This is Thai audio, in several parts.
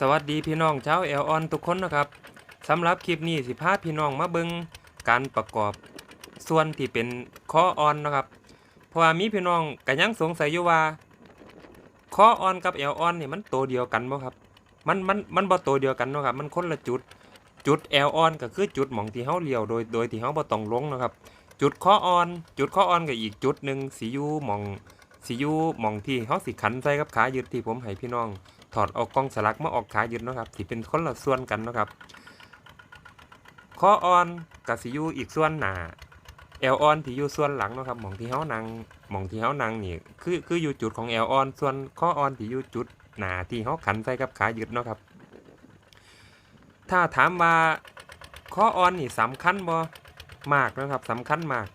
สวัสดีพี่น้องชาวแอลออนทุกคนนะครับสำหรับคลิปนี้สิพาพี่น้องมาเบิงการประกอบส่วนที่เป็นคอออนนะครับเพราะว่ามีพี่น้องก็ยังสงสัยอยู่ว่าคอออนกับแอลออนนี่มันตัวเดียวกันบ่ครับมันมันมันบ่ตัวเดียวกันนะครับมันคนละจุดจุดแอลออนก็คือจุดหม่องที่เฮาเลี้ยวโดยโดยที่เฮาบ่ต้องลงนะครับ จุดคอออน จุดคอออนก็อีกจุดหนึ่งสิอยู่หม่องสิอยู่หม่องที่เฮาสิขันใส่กับขายึดที่ผมให้พี่น้อง ถอดเอากล้องสลักมาออกขายึดเนาะครับที่เป็นคนละส่วนกันเนาะครับคอออนกับสิยูอีกส่วนหนาเอลออนที่อยู่ส่วนหลังเนาะครับหม่องที่เฮานั่งหม่องที่เฮานั่งนี่คือคืออยู่จุดของเอลออนส่วนคอออนที่อยู่จุดหนาที่เฮาขันใส่กับขายึดเนาะครับ ถ้าถามว่าคอออนนี่สำคัญบ่มากนะครับสำคัญมาก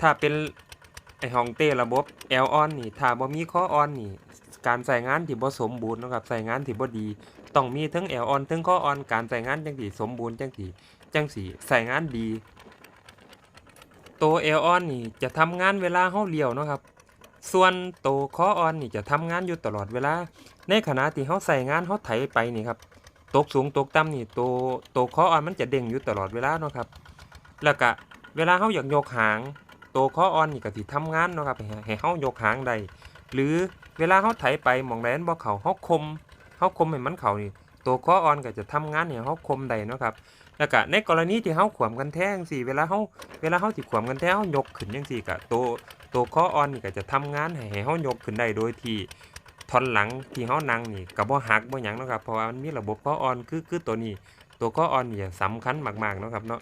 ถ้าเป็นไอห้องเต้ระบบเอลออนนี่ถ้าบ่มีคอออนนี่ การใส่งานที่บ่สมบูรณ์นะครับใส่งานที่บ่ดี ต้องมีทั้งแอลออนทั้งข้อออนการใส่งานจังสีสมบูรณ์จังสีจังสีใส่งานดี ตัวแอลออนนี่จะทำงานเวลาเฮาเลี้ยวนะครับ ส่วนตัวข้อออนนี่จะทำงานอยู่ตลอดเวลา ในขณะที่เฮาใส่งานเฮาไถไปนี่ครับตกสูงตกต่ำนี่ตัวตัวข้อออนมันจะเด้งอยู่ตลอดเวลาเนาะครับ แล้วก็เวลาเฮาอยากยกหางตัวข้อออนนี่ก็สิทำงานเนาะครับให้ให้เฮายกหางได้หรือ เวลาเขาไถไปหมองแดนบ่เขาเขาคมเขาคมให้มันเขานี่ตัวข้ออ่อนก็จะทำงานเนี่ยเขาคมได้เนาะครับแล้วก็ในกรณีที่เขาขวมกันแท้งสิเวลาเขาเวลาเขาสิขวมกันแท้เขายกขึ้นจังซี่ก็ตัวตัวข้ออ่อนนี่ก็จะทำงานให้เขายกขึ้นได้โดยที่ท่อนหลังที่เขานั่งนี่ก็บ่หักบ่หยังเนาะครับเพราะว่ามันมีระบบข้ออ่อนคือคือตัวนี้ตัวข้ออ่อนนี่สำคัญมากๆเนาะครับเนาะ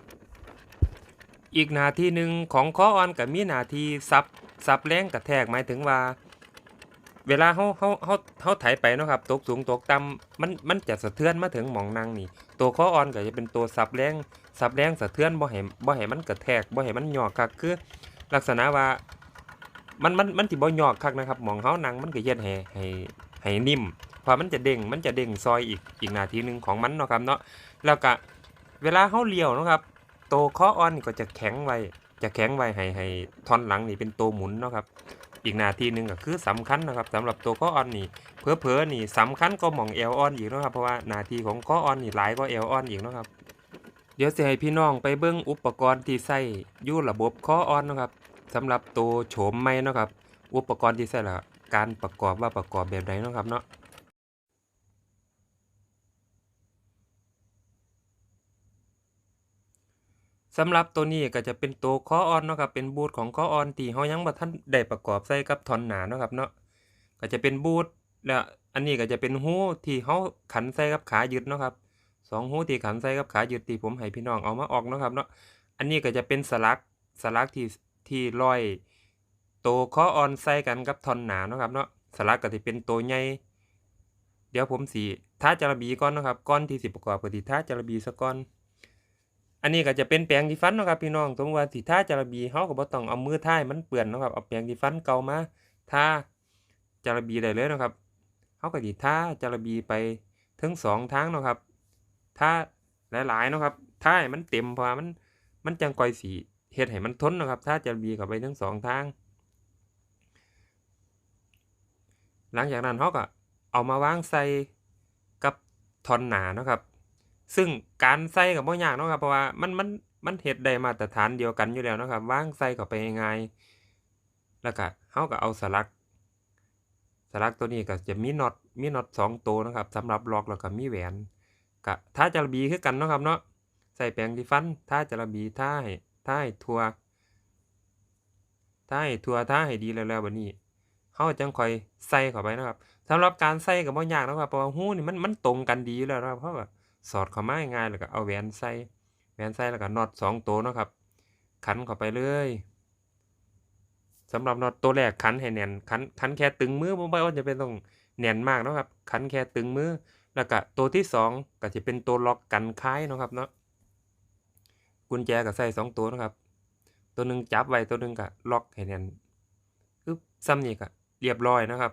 อีกหน้าที่หนึ่งของข้ออ่อนก็มีหน้าที่ซับซับแรงกระแทกหมายถึงว่า เวลาเขาเขาเขาเขาไถไปเนาะครับตกสูงตกต่ำมันมันจะสะเทือนมาถึงหมองนางนี่ ตัวข้ออ่อนก็จะเป็นตัวสับแรงสับแรงสะเทือนบ่ให้บ่ให้มันกระแทกบ่ให้มันหยอกคักคือ ลักษณะว่า มันมันมันสิบ่หยอกคักนะครับหมองเฮานั่งมันก็เฮ็ดให้ให้ให้นิ่มเพราะมันจะเด้งมันจะเด้งซอยอีกอีกนาทีหนึ่งของมันเนาะครับเนาะแล้วก็เวลาเฮาเลี้ยวนะครับ ตัวข้ออ่อนก็จะแข็งไว้จะแข็งไว้ให้ให้ท่อนหลังนี่เป็นตัวหมุนเนาะครับ อีกหน้าที่หนึ่งก็คือสำคัญนะครับสำหรับตัวข้ออ่อนนี่เพอเพอนี่สำคัญก็หมองเอลออนอีกนะครับเพราะว่าหน้าที่ของข้ออ่อนนี่หลายก็เอลออนอีกนะครับเดี๋ยวจะให้พี่น้องไปเบิ้งอุปกรณ์ที่ใส่ยู่ระบบข้ออ่อนนะครับสำหรับตัวโฉมไม่นะครับอุปกรณ์ที่ใส่ละการประกอบว่าประกอบแบบไหนนะครับเนาะ สำหรับตัวนี้ก็จะเป็นตัวข้ออ่อนเนาะครับเป็นบูทของข้ออ่อนที่เฮายังบ่ทันได้ประกอบใส่กับทอนหนาเนาะครับเนาะก็จะเป็นบูทแล้วอันนี้ก็จะเป็นหูที่เฮาขันใส่กับขายึดเนาะครับสองหูที่ขันใส่กับขายึดที่ผมให้พี่น้องเอามาออกเนาะครับเนาะอันนี้ก็จะเป็นสลักสลักที่ที่ร้อยตัวข้ออ่อนใส่กันกับทอนหนาเนาะครับเนาะสลักก็สิเป็นตัวใหญ่เดี๋ยวผมสิท้าจระบีก่อนเนาะครับก่อนที่สิประกอบก็สิท้าจระบีซะก่อน อันนี้ก็จะเป็นแปรงที่ฟันเนาะครับพี่น้องสมมติว่าสิท่าจาระบีเฮาก็บ่ต้องเอามือท่ายมันเปื้อนเนาะครับเอาแปรงที่ฟันเก่ามาท่าจาระบีได้เลยเนาะครับเฮาก็สิท่าจาระบีไปถึงสองทางเนาะครับท่าหลายๆเนาะครับท่าให้มันเต็มเพราะมันมันจังก่อยสิเฮ็ดให้มันทนเนาะครับท่าจาระบีเข้าไปทั้งสองทาง หลังจากนั้นเฮาก็เอามาวางใส่กับทอนหนาเนาะครับ ซึ่งการใส่ก็บ่ยากเนาะครับเพราะว่ามันมันมันเฮ็ดได้มาตรฐานเดียวกันอยู่แล้วนะครับวางใส่เข้าไปง่ายๆแล้วก็เฮาก็เอาสลัก สลักตัวนี้ก็จะมีน็อตมีน็อตสองตัวนะครับสำหรับล็อกแล้วก็มีแหวนก็ท่าจระบีคือกันเนาะครับเนาะใส่แปรงสีฟันท่าจระบีท่าให้ท่าให้ทัวท่าให้ทัวท่าให้ดีแล้วๆบัดนี้เฮาจังค่อยใส่เข้าไปนะครับสำหรับการใส่ก็บ่ยากนะครับเพราะว่าหูนี่มันมันตรงกันดีแล้วนะครับเพราะว่า สอดเข้ามาง่ายแล้วก็เอาแหวนใส่แหวนใส่แล้วก็น็อตสองตัวเนาะครับ ขันเข้าไปเลยสำหรับน็อตตัวแรกขันให้แน่นขันขันแค่ตึงมือบ่ว่าจะเป็นต้องแน่นมากเนาะครับ ขันแค่ตึงมือแล้วก็ตัวที่สองก็จะเป็นตัวล็อกกันค้ายเนาะครับเนาะกุญแจก็ใส่สองตัวนะครับ ตัวหนึ่งจับไว้ตัวหนึ่งก็ล็อกให้แน่นปึ๊บซ้ำนี่ก็เรียบร้อยนะครับ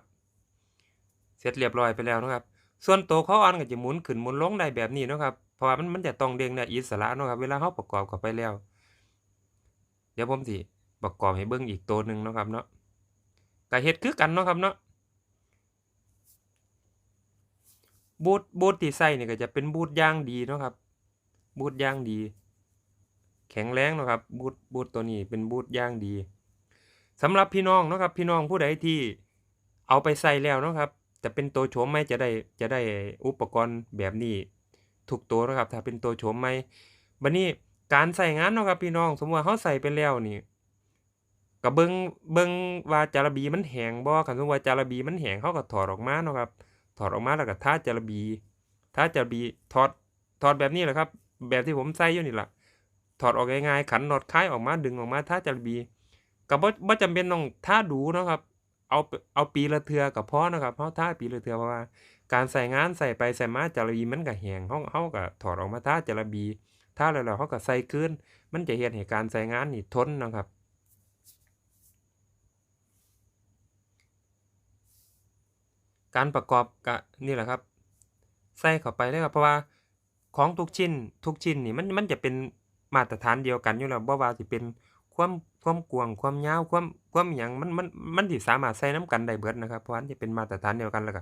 เสร็จเรียบร้อยไปแล้วนะครับ ส่วนตัวข้ออ่อนก็จะหมุนขึ้นหมุนลงได้แบบนี้นะครับเพราะว่ามันมันจะต้องเด้งได้อิสระนะครับ เวลาเราประกอบเข้าไปแล้ว เดี๋ยวผมสิประกอบให้เบิ่งอีกตัวหนึ่งนะครับเนาะก็เฮ็ดคือกันนะครับเนาะบูทบูทที่ใส่เนี่ยก็จะเป็นบูทยางดีนะครับบูทยางดี แข็งแรงนะครับบูทบูทตัวนี้เป็นบูทยางดีสำหรับพี่น้องนะครับ พี่น้องผู้ใดที่เอาไปใส่แล้วนะครับ จะเป็นตัวโฉมไหมจะได้จะได้อุปกรณ์แบบนี้ทุกตัวนะครับ ถ้าเป็นตัวโฉมไหมบัดนี้การใส่งานเนาะครับพี่น้อง สมมติว่าเราใส่ไปแล้วนี่ก็เบิงเบิงว่าจารบีมันแหงบ่คันสมมติว่าจารบีมันแหงเขาก็ถอดออกมาเนาะครับ ถอดออกมาแล้วก็ทาจารบีทาจารบีถอดถอดแบบนี้แหละครับ แบบที่ผมใส่อยู่นี่ละถอดออกง่ายๆขันน็อตคลายออกมาดึงออกมาทาจารบีก็บ่บ่จำเป็นต้องทาดูเนาะครับ เอาเอาปีละเทือก็พอนะครับเฮาทาปีละเทือเพราะว่า การใส่งานใส่ไปใส่มาจาระบีมันก็แหงเฮาเฮาก็ถอดออกมาทาจาระบีทาแล้วแล้วเฮาก็ใส่คืนมันจะเฮ็ดให้การใส่งานนี่ทนนะครับการประกอบก็นี่แหละครับ ใส่เข้าไปเลยครับเพราะว่าของทุกชิ้นทุกชิ้นนี่มันมันจะเป็นมาตรฐานเดียวกันอยู่แล้วบ่ว่าสิเป็น ความความกว้างความยาวความความหยังมันมันมันสิสามารถใส่น้ำกันได้เบิดนะครับ เพราะว่ามันจะเป็นมาตรฐานเดียวกันแล้วก็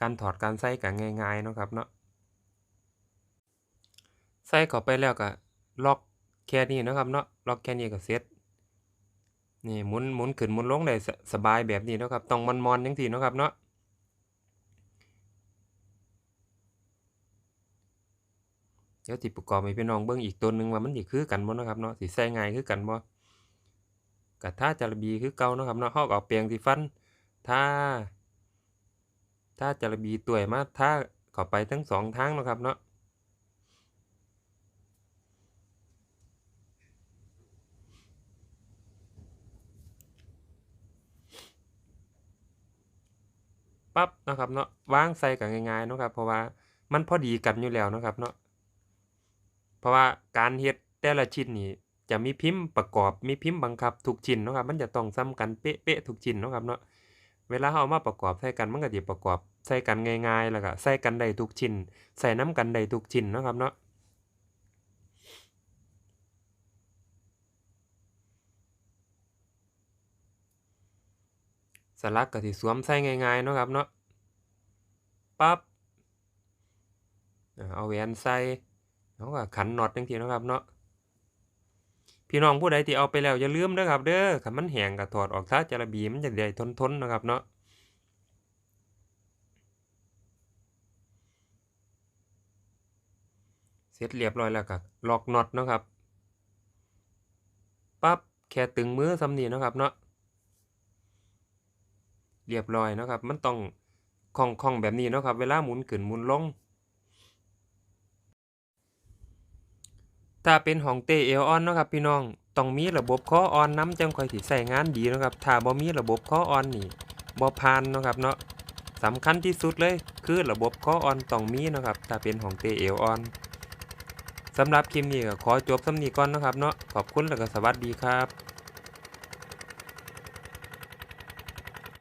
การถอดการใส่ก็ง่ายๆเนาะครับเนาะใส่เข้าไปแล้วก็ล็อกแค่นี้นะครับเนาะล็อกแค่นี้ก็เสร็จนี่หมุนหมุนขึ้นหมุนลงได้สบายแบบนี้นะครับต้องมอนๆจังซี่นะครับเนาะเดี๋ยวสิประกอบให้พี่น้องเบิ่งอีกตัวหนึ่งว่ามันสิคือกันบ่นะครับเนาะสิใส่ง่ายคือกันบ่ ก็ทาจาระบีคือเก่าเนาะครับเนาะเราก็เอาแปรงสีฟันทาทาจาระบีตัวยมาทาเข้าไปทั้งสองทางนะครับเนาะปั๊บนะครับเนาะวางใส่ก็ง่ายๆนะครับ เพราะว่ามันพอดีกันอยู่แล้วนะครับเนาะเพราะว่าการเฮ็ดแต่ละชิ้นนี่ จะมีพิมพ์ประกอบมีพิมพ์บังคับทุกชิ้นนะครับ มันจะต้องส่ำกันเป๊ะๆทุกชิ้นนะครับเนาะเวลาเอามาประกอบใส่กันมันก็สิประกอบใส่กันง่ายๆแล้วก็ใส่กันได้ทุกชิ้นใส่น้ำกันได้ทุกชิ้นนะครับเนาะสลักก็สิสวมใส่ง่ายๆนะครับเนาะปั๊บเอาแหวนใส่เราก็ขันน็อตจังซี่เนะครับเนาะ พี่น้องผู้ใดที่เอาไปแล้วอย่าลืมเด้อครับ เด้อคันมันแห้งก็ถอดออกซะจระบีมันจะได้ทนๆนะครับเนาะเสร็จเรียบร้อยแล้วก็ล็อกน็อตนะครับปั๊บแค่ตึงมือสำนีนะครับเนาะเรียบร้อยนะครับ มันต้องคล่องๆแบบนี้นะครับ เวลาหมุนขึ้นหมุนลง ถ้าเป็นของเตเอลออนเนาะครับพี่น้องต้องมีระบบข้อออนน้ำจังค่อยสิใส่งานดีเนาะครับถ้าบ่มีระบบข้อออนนี่บ่ผ่านเนาะครับเนาะสำคัญที่สุดเลยคือระบบข้อออนต้องมีเนาะครับถ้าเป็นของเตเอลออนสำหรับคลิปนี้ก็ขอจบสำนีก่อนนะครับเนาะขอบคุณและก็สวัสดีครับ